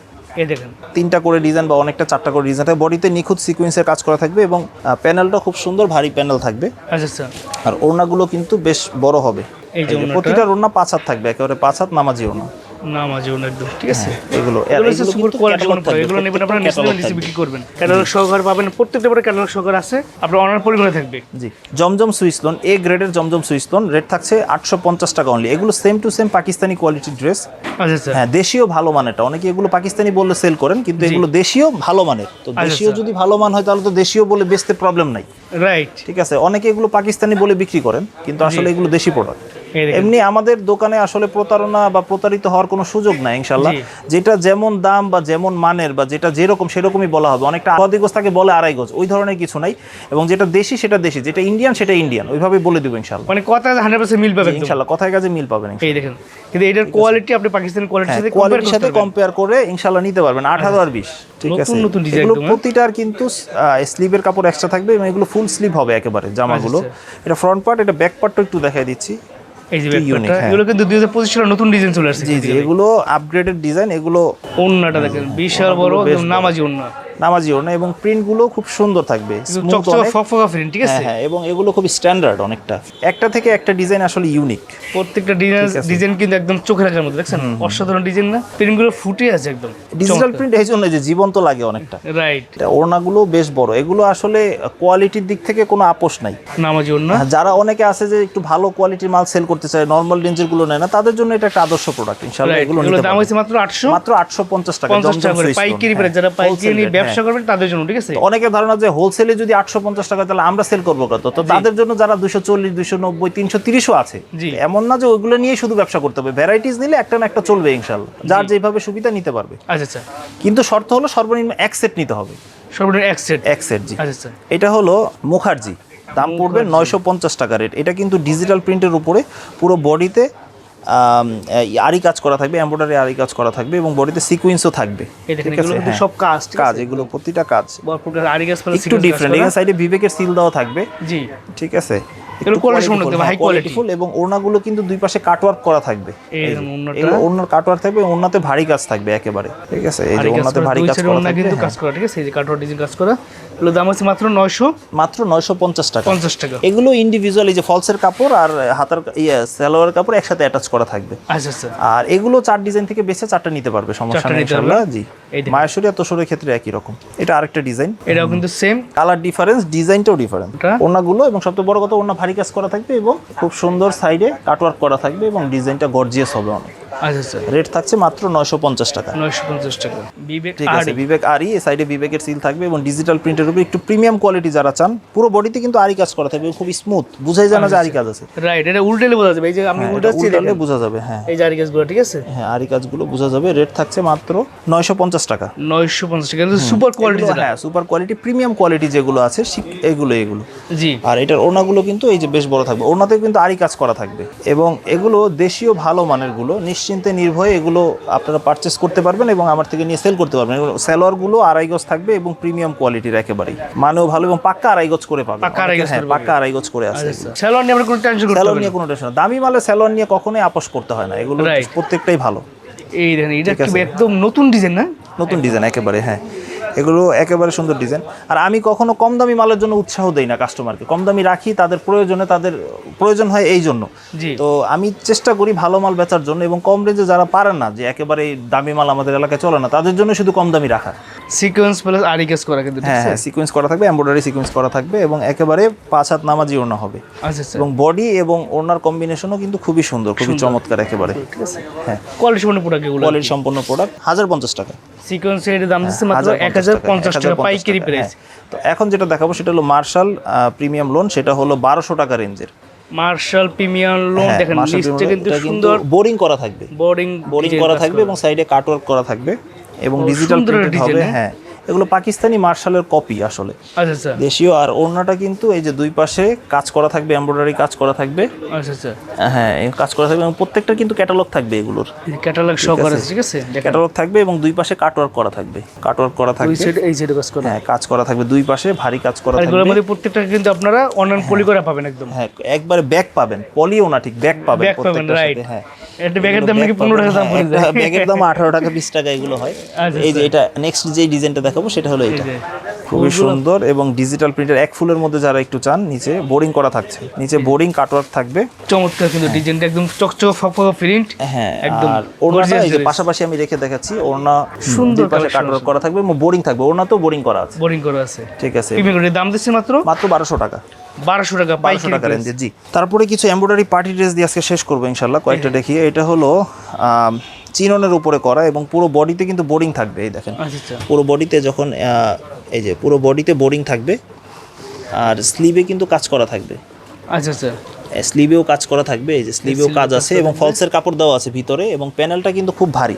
B: এই দেখেন।
A: তিনটা করে ডিজাইন বা অনেকটা চারটা করে ডিজাইন থাকবে। বডিতে নিখুঁত সিকোয়েন্সের কাজ করা থাকবে এবং প্যানেলটা খুব সুন্দর ভারী প্যানেল থাকবে।
B: আচ্ছা আচ্ছা।
A: আর ওড়নাগুলো কিন্তু বেশ বড় হবে।
B: এই যে।
A: প্রতিটা ওড়না পাঁচ হাত থাকবে একেবারে পাঁচ হাত নামাজি ওড়না
B: নামাজ অন্য একদম ঠিক আছে।
A: এগুলো আর
B: এগুলো হচ্ছে
A: এগুলো
B: সুপার কোয়ালিটি এগুলো নেবেন আপনারা নিচে
A: catalog
B: নিচে
A: থাকবে।
B: বিক্রি করবেন। ক্যাটালগ সহকারে পাবেন প্রত্যেকটা পরে ক্যাটালগ সহকারে আছে আপনার অনার পরিমাণে থাকবে।
A: জি জমজম সুইস লোন এ গ্রেডের জমজম সুইস লোন রেট থাকছে আটশো পঞ্চাশ টাকা অনলি এগুলো সেম টু সেম পাকিস্তানি কোয়ালিটির ড্রেস
B: আচ্ছা আচ্ছা।
A: হ্যাঁ দেশীয় ভালো মানেরটা অনেকে এগুলো পাকিস্তানি বললে সেল করেন কিন্তু এগুলো দেশীয় ভালো মানের। তো দেশীয়
B: আচ্ছা।
A: যদি ভালো মান হয় তাহলে তো দেশীয় বলে বেচতে প্রবলেম নাই।
B: রাইট
A: ঠিক আছে অনেকে এগুলো পাকিস্তানি বলে বিক্রি করেন কিন্তু আসলে এগুলো দেশি প্রোডাক্ট এমনি আমাদের দোকানে আসলে প্রতারণা বা প্রতারিত হওয়ার কোনো সুযোগ নাই ইনশাল্লাহ যেটা যেমন দাম বা যেমন মানের বা যেটা যেরকম সেরকমই বলা হবে। অনেকটা আড়াই গোজ তাকে বলে আড়াই গোজ ওই ধরনের কিছু নাই। এবং যেটা দেশি সেটা দেশি। যেটা ইন্ডিয়ান সেটা ইন্ডিয়ান ওইভাবে বলে দেবো ইনশাল্লাহ
B: মানে কথা হান্ড্রেড পার্সেন্ট মিল পাবে
A: ইনশাল্লাহ কথায় কাজে মিল পাবেন
B: এই দেখেন কিন্তু এটার কোয়ালিটি আপনি পাকিস্তানি কোয়ালিটির সাথে
A: কোয়ালিটির সাথে কম্পেয়ার করে ইনশাল্লাহ নিতে পারবেন আট হাজার বিশ। ঠিক আছে?
B: নতুন
A: এগুলো
B: একদম, হ্যাঁ?
A: প্রতিটার কিন্তু স্লিভের কাপড় এক্সট্রা থাকবে এবং এগুলো ফুল স্লিভ হবে একেবারে জামাগুলো।
B: আচ্ছা,
A: এটা ফ্রন্ট পার্ট এটা ব্যাক পার্টটা একটু দেখাই দিচ্ছি।
B: এই যে
A: একটু
B: ব্যাকপার্টটা,
A: হ্যাঁ।
B: এগুলো কিন্তু দুই হাজার নতুন ডিজাইন চলে আসছে
A: জি জি এগুলো। আপগ্রেডেড ডিজাইন এগুলো
B: অন্যটা দেখেন বিশাল বড় একদম নামাজি অন্য
A: নামাজি ওড়না এবং প্রিন্টগুলো খুব সুন্দর থাকবে smooth
B: ফকফকা প্রিন্ট ঠিক আছে?
A: হ্যাঁ হ্যাঁ এবং এগুলো খুব স্ট্যান্ডার্ড অনেকটা। একটা থেকে একটা ডিজাইন আসলে ইউনিক
B: প্রত্যেকটা ডিজাইন ডিজাইন কিন্তু একদম চোখে রাখার মতো দেখছেন? অসাধারণ ডিজাইন না? প্রিন্টগুলো ফুটে আছে একদম
A: ডিজিটাল প্রিন্ট এই জন্য যে জীবন্ত লাগে অনেকটা।
B: রাইট
A: ওড়নাগুলো বেশ বড়। এগুলো আসলে কোয়ালিটির দিক থেকে কোনো আপোষ নাই।
B: নামাজি
A: হ্যাঁ, যারা অনেকে আছে যে একটু ভালো কোয়ালিটির মাল সেল করতে চায় নর্মাল রেঞ্জেরগুলো নেয় না তাদের জন্য এটা একটা আদর্শ প্রোডাক্ট ইনশাআল্লাহ এগুলো
B: দাম। হয়েছে মাত্র আটশো
A: মাত্র 850 টাকা
B: পাইকারি প্রাইস যারা
A: হ্যাঁ,
B: পাইকারি ব্যবসা
A: হ্যাঁ।
B: করবেন তাদের জন্য ঠিক আছে?
A: তো অনেকের ধারণা যে হোলসেলে যদি 850 টাকা তাহলে আমরা সেল করব কত? তো তাদের জন্য যারা 240 290 330 ও আছে এমন না যে ওইগুলো নিয়ে শুধু ব্যবসা করতে হবে। ভ্যারাইটিস নিলে একটা না একটা চলবে ইনশাআল্লাহ। যার যেভাবে সুবিধা নিতে পারবে।
B: আচ্ছা আচ্ছা।
A: কিন্তু শর্ত হলো সর্বনিম্ন এক সেট নিতে হবে।
B: সর্বনিম্ন এক সেট
A: এক সেট জি।
B: আচ্ছা আচ্ছা।
A: এটা হলো মুখার্জি। দাম পড়বে নয়শো পঞ্চাশ টাকা রেট এটা কিন্তু ডিজিটাল প্রিন্টের উপরে পুরো বডিতে আরি কাজ করা থাকবে এমব্রয়ডারি আরি কাজ করা থাকবে এবং বডিতে সিকুয়েন্সও থাকবে। হ্যাঁ।
B: সব কাজ
A: কাজ এগুলো প্রতিটা কাজ। একটু ডিফারেন্ট এখানে সাইডে বিবেকের সিল দেওয়া থাকবে।
B: জি।
A: ঠিক আছে?
B: এগুলো quality সম্পন্ন একদম, high quality।
A: ফুল এবং ওড়নাগুলো কিন্তু দুই পাশে কাটওয়ার্ক করা থাকবে।
B: এই
A: এই যে, এগুলো ওড়নার কাটওয়ার্ক থাকবে ওড়নাতে ভারী কাজ থাকবে একেবারে। ঠিক আছে? এই যে ওড়নাতে ভারী কাজ করা
B: কিন্তু
A: হ্যাঁ।
B: কাজ করা ঠিক আছে? এই যে কাঠোয়ার ডিজাইন কাজ করা এগুলো দাম হচ্ছে মাত্র নয়শো
A: মাত্র নয়শো পঞ্চাশ টাকা।
B: পঞ্চাশ টাকা।
A: এগুলো ইন্ডিভিজুয়াল যে ফলসের কাপড় আর হাতার ইয়ে সালোয়ার কাপড় একসাথে অ্যাটাচ করা থাকবে।
B: আচ্ছা আচ্ছা।
A: আর এগুলো চার ডিজাইন থেকে বেছে চারটা নিতে পারবে সমস্যা নেই ইনশাআল্লাহ জি। মায়াসুরি আর তোসরের ক্ষেত্রে একই রকম। এটা আরেকটা ডিজাইন
B: এটাও কিন্তু সেম
A: কালার ডিফারেন্স ডিজাইনটাও ডিফারেন্ট? ওনাগুলো এবং সবচেয়ে বড় কথা ওনা ভারী কাজ করা থাকবে এবং খুব সুন্দর সাইডে কাটওয়ার্ক করা থাকবে এবং ডিজাইনটা গর্জিয়াস হবে অনেক।
B: আচ্ছা আচ্ছা।
A: রেট থাকছে মাত্র নয়শো পঞ্চাশ টাকা।
B: নয়শো পঞ্চাশ টাকা। বিবেক
A: ঠিক আছে
B: আরি
A: বিবেক আরি এই সাইডে বিবেকের সিল থাকবে এবং ডিজিটাল প্রিন্টের উপর একটু প্রিমিয়াম কোয়ালিটি যারা চান পুরো বডিতে কিন্তু আরি কাজ করা থাকবে খুব স্মুথ বুঝাই জানা যে আরি কাজ আছে।
B: রাইট এটা উল্টেলে বোঝা যাবে। এই যে আমি
A: হ্যাঁ,
B: উল্টে
A: বোঝা যাবে হ্যাঁ।
B: এই যে আরি গাছগুলো ঠিক আছে?
A: হ্যাঁ আরি কাজগুলো বোঝা যাবে। রেট থাকছে মাত্র নয়শো পঞ্চাশ টাকা।
B: নয়শো পঞ্চাশ টাকা। সুপার কোয়ালিটি
A: হ্যাঁ সুপার কোয়ালিটি প্রিমিয়াম কোয়ালিটি যেগুলো আছে এগুলো এগুলো।
B: জি।
A: আর এটার ওড়নাগুলো কিন্তু এই যে বেশ বড় থাকবে। ওড়নাতেও কিন্তু আরি কাজ করা থাকবে। এবং এগুলো দেশীয় ভালো মানেরগুলো নিশ্চিন্তে নির্ভয়ে এগুলো আপনারা পারচেস করতে পারবেন এবং আমার থেকে নিয়ে সেল করতে পারবেন। স্যালোয়ারগুলো আড়াই গজ থাকবে এবং প্রিমিয়াম কোয়ালিটির একেবারেই। মানেও ভালো এবং পাক্কা আড়াই গজ করে পাবে
B: পাক্কা আড়াই গজ
A: হ্যাঁ পাক্কা আড়াই গজ করে আছে
B: আচ্ছা স্যালোয়ার নিয়ে কোনো টেনশন
A: স্যালোয়ার নিয়ে কোনো টেনশন দামি মালে স্যালোয়ার নিয়ে কখনোই আপোষ করতে হয় না। এগুলো প্রত্যেকটাই ভালো।
B: এই দেখেন এটা। একদম নতুন ডিজাইন না?
A: নতুন ডিজাইন একেবারে হ্যাঁ। এগুলো একেবারে সুন্দর ডিজাইন আর আমি কখনো কম দামি মালের জন্য উৎসাহ দেই না কাস্টমারকে কম দামি রাখি তাদের প্রয়োজনে তাদের প্রয়োজন হয় এই জন্য। তো আমি চেষ্টা করি ভালো মাল বেচার জন্য এবং কম রেঞ্জে যারা পারেন না যে একেবারে দামি মাল আমাদের এলাকায় চলে না তাদের জন্য শুধু কম দামি রাখা।
B: সিকোয়েন্স প্লাস আরি গাছ করা কিন্তু
A: হ্যাঁ হ্যাঁ সিকোয়েন্স করা থাকবে এমব্রয়ডারি সিকোয়েন্স করা থাকবে এবং একেবারে পাঁচ হাত নামাজি ওড়না হবে।
B: আচ্ছা আচ্ছা।
A: এবং বডি এবং ওড়নার কম্বিনেশনও কিন্তু খুবই সুন্দর খুবই চমৎকার একেবারে।
B: ঠিক আছে।
A: হ্যাঁ।
B: কোয়ালিটি সম্পন্ন প্রোডাক্ট এগুলো
A: কোয়ালিটি সম্পন্ন প্রোডাক্ট হাজার পঞ্চাশ টাকা।
B: সিকোয়েন্সের দাম দিচ্ছে মাত্র এক হাজার পঞ্চাশ টাকা পাইকারি প্রাইস
A: হ্যাঁ। তো এখন যেটা দেখাবো সেটা হলো মার্শাল প্রিমিয়াম লোন সেটা হলো বারোশো টাকা রেঞ্জের
B: মার্শাল প্রিমিয়াম লোন দেখেন লিস্টে কিন্তু সুন্দর।
A: বোরিং করা থাকবে।
B: বোর্ডিং
A: বোরিং করা থাকবে এবং সাইডে কাটওয়ার্ক করা থাকবে। এবং ডিজিটাল প্রিন্টেড হবে
B: হ্যাঁ?
A: হ্যাঁ এগুলো পাকিস্তানি মার্শালের কপি আসলে।
B: আচ্ছা আচ্ছা।
A: দেশীয় আর ওড়নাটা কিন্তু এই যে দুই পাশে কাজ করা থাকবে এমব্রয়ডারি কাজ করা থাকবে।
B: আচ্ছা
A: হ্যাঁ কাজ করা থাকবে এবং প্রত্যেকটা কিন্তু ক্যাটালগ থাকবে এগুলোর।
B: ক্যাটালগ শো করে ঠিক আছে?
A: ক্যাটালগ থাকবে এবং দুই পাশে কাটওয়ার্ক করা থাকবে। কাটওয়ার্ক করা থাকবে।
B: এই সাইডে কাজ করে।
A: হ্যাঁ কাজ করা থাকবে। দুই পাশে ভারী কাজ করা
B: আর এগুলোর
A: থাকবে।
B: মধ্যে প্রত্যেকটা কিন্তু আপনারা অনলাইন পলি করে পাবেন একদম।
A: হ্যাঁ একবারে ব্যাগ পাবেন। পলিও না ঠিক ব্যাগ পাবেন প্রত্যেকটার সাথে, হ্যাঁ।
B: একটা ব্যাগের দাম নাকি পনেরো টাকা দাম পড়ে যায়।
A: ব্যাগের দাম আঠারো টাকা বিশ টাকা এগুলো হয়। এই যে এটা নেক্সট যে ডিজাইনটা দেখাবো সেটা হলো এটা। খুবই সুন্দর এবং ডিজিটাল প্রিন্টের এক ফুলের মধ্যে যারা একটু চান নিচে বোরিং করা থাকছে। নিচে বোরিং কাটওয়ার্ক থাকবে।
B: চমৎকার কিন্তু ডিজাইনটা একদম চকচক ফকফক প্রিন্ট
A: হ্যাঁ
B: একদম gorgeous
A: এই যে পাশাপাশি আমি রেখে দেখাচ্ছি ওড়না
B: সুন্দর
A: পাশে কাটওয়ার্ক করা থাকবে এবং বোরিং থাকবে। ওড়না তো বোরিং করা আছে।
B: বোরিং করা আছে।
A: ঠিক আছে।
B: রেটের দাম দিচ্ছে মাত্র?
A: মাত্র বারোশো টাকা।
B: বারোশো টাকা
A: বারোশো টাকা রেঞ্জে জি। তারপরে কিছু এমব্রয়ডারি পার্টি ড্রেস দিয়ে আজকে শেষ করব ইনশাল্লাহ কয়েকটা দেখি এটা হলো চিননের উপরে করা এবং পুরো বডিতে কিন্তু বোরিং থাকবে এই দেখেন।
B: আচ্ছা আচ্ছা।
A: পুরো বডিতে যখন এই যে পুরো বডিতে বোরিং থাকবে আর স্লিভে কিন্তু কাজ করা থাকবে।
B: আচ্ছা আচ্ছা।
A: স্লিভেও কাজ করা থাকবে এই যে স্লিভেও কাজ আছে এবং ফলসের কাপড় দেওয়া আছে ভিতরে এবং প্যানেলটা কিন্তু খুব ভারী।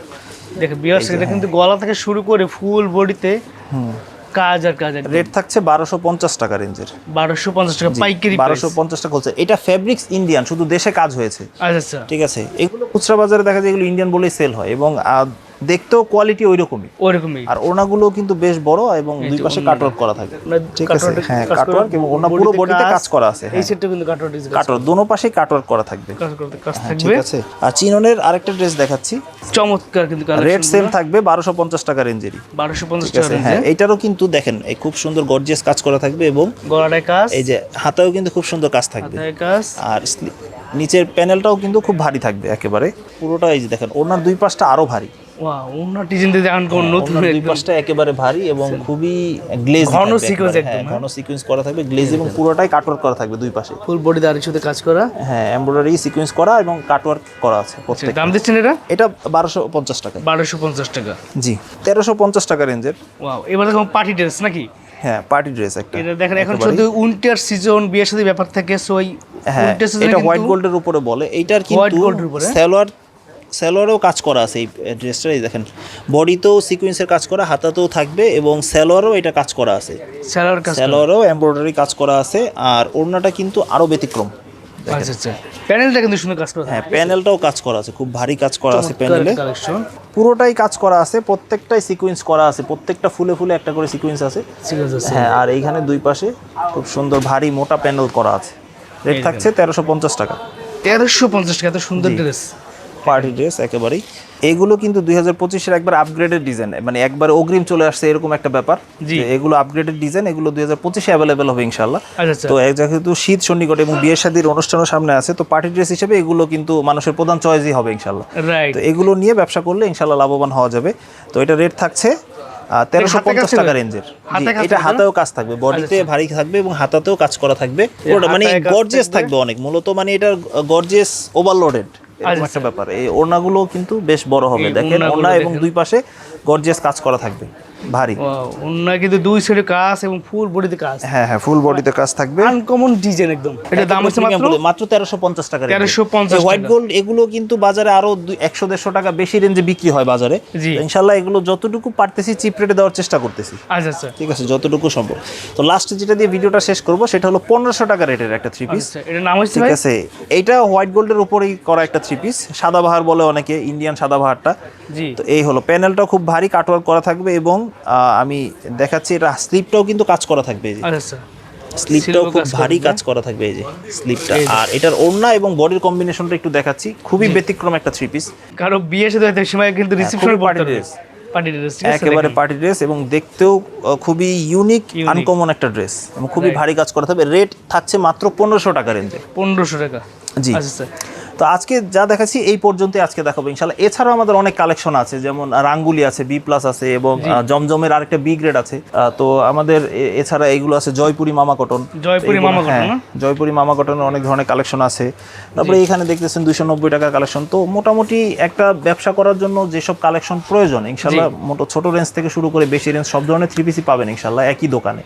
B: দেখেন বিয়ার্স এটা কিন্তু গলা থেকে শুরু করে ফুল বডিতে কাজ আর কাজ
A: রেট থাকছে বারোশো পঞ্চাশ টাকা রেঞ্জের
B: বারোশো পঞ্চাশ টাকা পাইকারি
A: বারোশো পঞ্চাশ টাকা হচ্ছে এটা ফেব্রিক্স ইন্ডিয়ান শুধু দেশে কাজ হয়েছে।
B: আচ্ছা আচ্ছা।
A: ঠিক আছে? এগুলো খুচরা বাজারে দেখা যায় এগুলো ইন্ডিয়ান বলেই সেল হয় এবং দেখতেও কোয়ালিটি ওই রকমই
B: ওরকমই
A: আর ওনাগুলো কিন্তু বেশ বড় এবং দুই পাশে কাটওয়ার্ক করা থাকে। ঠিক আছে? হ্যাঁ কাটওয়ার্ক এবং ওনা পুরো বডিতে কাজ করা আছে
B: এই
A: হ্যাঁ।
B: সেটটা কিন্তু কাটওয়ার ডিজাইন
A: কাটওয়ার্ক দোনো পাশেই কাটওয়ার্ক করা থাকবে।
B: কাজ করতে কাজ
A: হ্যাঁ,
B: থাকবে।
A: ঠিক আছে। আর চিননের আরেকটা ড্রেস দেখাচ্ছি।
B: চমৎকার কিন্তু
A: রেট সেম থাকবে বারোশো পঞ্চাশ টাকা রেঞ্জেরই
B: বারোশো পঞ্চাশ
A: ঠিক
B: টাকা
A: আছে হ্যাঁ এটারও কিন্তু দেখেন এই খুব সুন্দর গর্জিয়াস কাজ করা থাকবে এবং
B: গলাটায় কাজ
A: এই যে হাতেও কিন্তু খুব সুন্দর কাজ থাকবে।
B: কাজ
A: আর নিচের প্যানেলটাও কিন্তু খুব ভারী থাকবে একেবারে। পুরোটা এই যে দেখেন ওনার দুই পাশটা আরও ভারী।
B: দেখেন কোন নতুন
A: ওনার দুই
B: একদম।
A: পাশটা একেবারে ভারী এবং খুবই গ্লেজ
B: ঘন sequence একদম,
A: ঘন সিকোয়েন্স করা থাকবে গ্লেজ এবং পুরোটাই কাটওয়ার্ক করা থাকবে দুই পাশে।
B: ফুল বডি দাঁড়িয়ে সাথে কাজ করা?
A: হ্যাঁ এমব্রয়ডারি সিকোয়েন্স করা এবং কাটওয়ার্ক করা আছে প্রত্যেক
B: দাম দিচ্ছেন এটা?
A: এটা বারোশো পঞ্চাশ টাকা।
B: বারোশো পঞ্চাশ টাকা।
A: জি তেরোশো পঞ্চাশ টাকা রেঞ্জের।
B: ওয়াও এবার পার্টি ড্রেস নাকি?
A: হ্যাঁ পার্টি ড্রেস একটা
B: এটা দেখেন এখন শুধু উইন্টার সিজন বিয়ের সাথে ব্যাপার থাকে সো এই
A: হ্যাঁ এটা হোয়াইট গোল্ডের উপরে বলে। এইটার কিন্তু? সালোয়ার সালোয়ারেও কাজ করা আছে এই ড্রেসটা এই দেখেন। বডিতেও সিকোয়েন্সের কাজ করা হাতাতেও থাকবে এবং সালোয়ারও এটা কাজ করা আছে।
B: স্যালার কাজ
A: এমব্রয়ডারি কাজ করা আছে আর ওড়নাটা কিন্তু আরও ব্যতিক্রম।
B: আচ্ছা আচ্ছা। প্যানেলটা কিন্তু সুন্দর কাজ করা
A: হ্যাঁ প্যানেলটাও কাজ করা আছে খুব ভারী কাজ করা আছে প্যানেলে পুরোটাই কাজ করা আছে প্রত্যেকটাই সিকোয়েন্স করা আছে প্রত্যেকটা ফুলে ফুলে একটা করে সিকোয়েন্স আছে।
B: আছে।
A: হ্যাঁ আর এইখানে দুই পাশে খুব সুন্দর ভারী মোটা প্যানেল করা আছে। রেট থাকছে তেরোশো পঞ্চাশ টাকা।
B: তেরোশো পঞ্চাশ টাকা এত সুন্দর ড্রেস
A: পার্টি ড্রেস একেবারেই। এগুলো কিন্তু দুই হাজার পঁচিশের একবার আপগ্রেডেড ডিজাইন মানে একবার অগ্রিম চলে আসছে এরকম একটা ব্যাপার। এগুলো আপগ্রেডেড ডিজাইন এগুলো দুই হাজার পঁচিশে অ্যাভেলেবেল হবে ইনশাল্লাহ
B: আচ্ছা আচ্ছা।
A: তো এক যেহেতু শীত সন্নিকট এবং বিয়ের শাদীর অনুষ্ঠানও সামনে আছে। তো পার্টি ড্রেস হিসেবে এগুলো কিন্তু মানুষের প্রধান চয়েসই হবে ইনশাল্লাহ তো এগুলো নিয়ে ব্যবসা করলে ইনশাল্লাহ লাভবান হওয়া যাবে। তো এটা রেট থাকছে তেরোশো পঞ্চাশ টাকা রেঞ্জের এটা হাতেও কাজ থাকবে বডিতে ভারী থাকবে এবং হাতাতেও কাজ করা থাকবে। মানে গর্জিয়াস
B: থাকবে।
A: অনেক মূলত মানে এটা গর্জিয়াস ওভারলোডেড একটা ব্যাপার। এই ওড়নাগুলো কিন্তু বেশ বড় হবে। দেখেন ওড়না এবং দুই পাশে গর্জিয়াস কাজ করা থাকবে। ভারী।
B: অন্য কিন্তু দুই সাইডে কাজ এবং ফুল বডিতে কাজ
A: হ্যাঁ হ্যাঁ ফুল বডিতে কাজ থাকবে।
B: আনকমন ডিজাইন একদম। এটা দাম হচ্ছে মাত্র
A: মাত্র তেরোশো পঞ্চাশ টাকা
B: 1350
A: হোয়াইট গোল্ড এগুলো কিন্তু বাজারে আরও একশো দেড়শো টাকা বেশি রেঞ্জে বিক্রি হয় বাজারে। এগুলো যতটুকু পারতেছি চিপ রেটে দেওয়ার চেষ্টা করতেছি।
B: আচ্ছা আচ্ছা।
A: ঠিক আছে যতটুকু সম্ভব। তো লাস্টে যেটা দিয়ে ভিডিওটা শেষ করব সেটা হলো পনেরোশো টাকা রেটের একটা থ্রি পিস
B: আচ্ছা এটা নাম হচ্ছে
A: ঠিক আছে এইটা হোয়াইট গোল্ডের উপরেই করা একটা থ্রি পিস সাদাবাহার বলে অনেকে ইন্ডিয়ান
B: জি।
A: তো এই হলো। প্যানেলটা খুব ভারী কাটওয়ার্ক করা থাকবে এবং আমি দেখাচ্ছি এটা স্লিপটাও কিন্তু কাজ করা থাকবে এই যে।
B: আচ্ছা আচ্ছা।
A: স্লিপটাও খুব ভারী কাজ করা থাকবে এই যে স্লিপটা আর এটার ওড়না এবং বডির কম্বিনেশনটা একটু দেখাচ্ছি খুবই ব্যতিক্রম একটা থ্রি পিস
B: কারও বিয়ে সাথে হয়তো সময় কিন্তু রিসেপশন
A: হ্যাঁ,
B: পার্টি ড্রেস পার্টি ড্রেস
A: একেবারে পার্টি ড্রেস এবং দেখতেও খুবই ইউনিক আনকমন একটা ড্রেস এবং খুবই ভারী কাজ করা থাকবে। রেট থাকছে মাত্র পনেরোশো টাকা রেঞ্জে
B: পনেরোশো টাকা।
A: জি।
B: আচ্ছা আচ্ছা।
A: তো আজকে যা দেখাচ্ছি এই পর্যন্তই আজকে দেখাবো। ইনশাল্লাহ এছাড়াও আমাদের অনেক কালেকশন আছে যেমন রাঙ্গুলি আছে বি প্লাস আছে এবং জমজমের আরেকটা বি গ্রেড আছে। তো আমাদের এছাড়া এগুলো আছে জয়পুরি মামা কটন
B: জয়পুরি
A: এগুলো-
B: মামা
A: হ্যাঁ, জয়পুরি মামা কটনের অনেক ধরনের কালেকশন আছে। তারপরে এখানে দেখতেছেন দুইশো নব্বই টাকা কালেকশন তো মোটামুটি একটা ব্যবসা করার জন্য যেসব কালেকশন প্রয়োজন ইনশাল্লাহ মোটো ছোট রেঞ্জ থেকে শুরু করে বেশি রেঞ্জ সব ধরনের থ্রি পিসি পাবেন ইনশাল্লাহ একই দোকানে।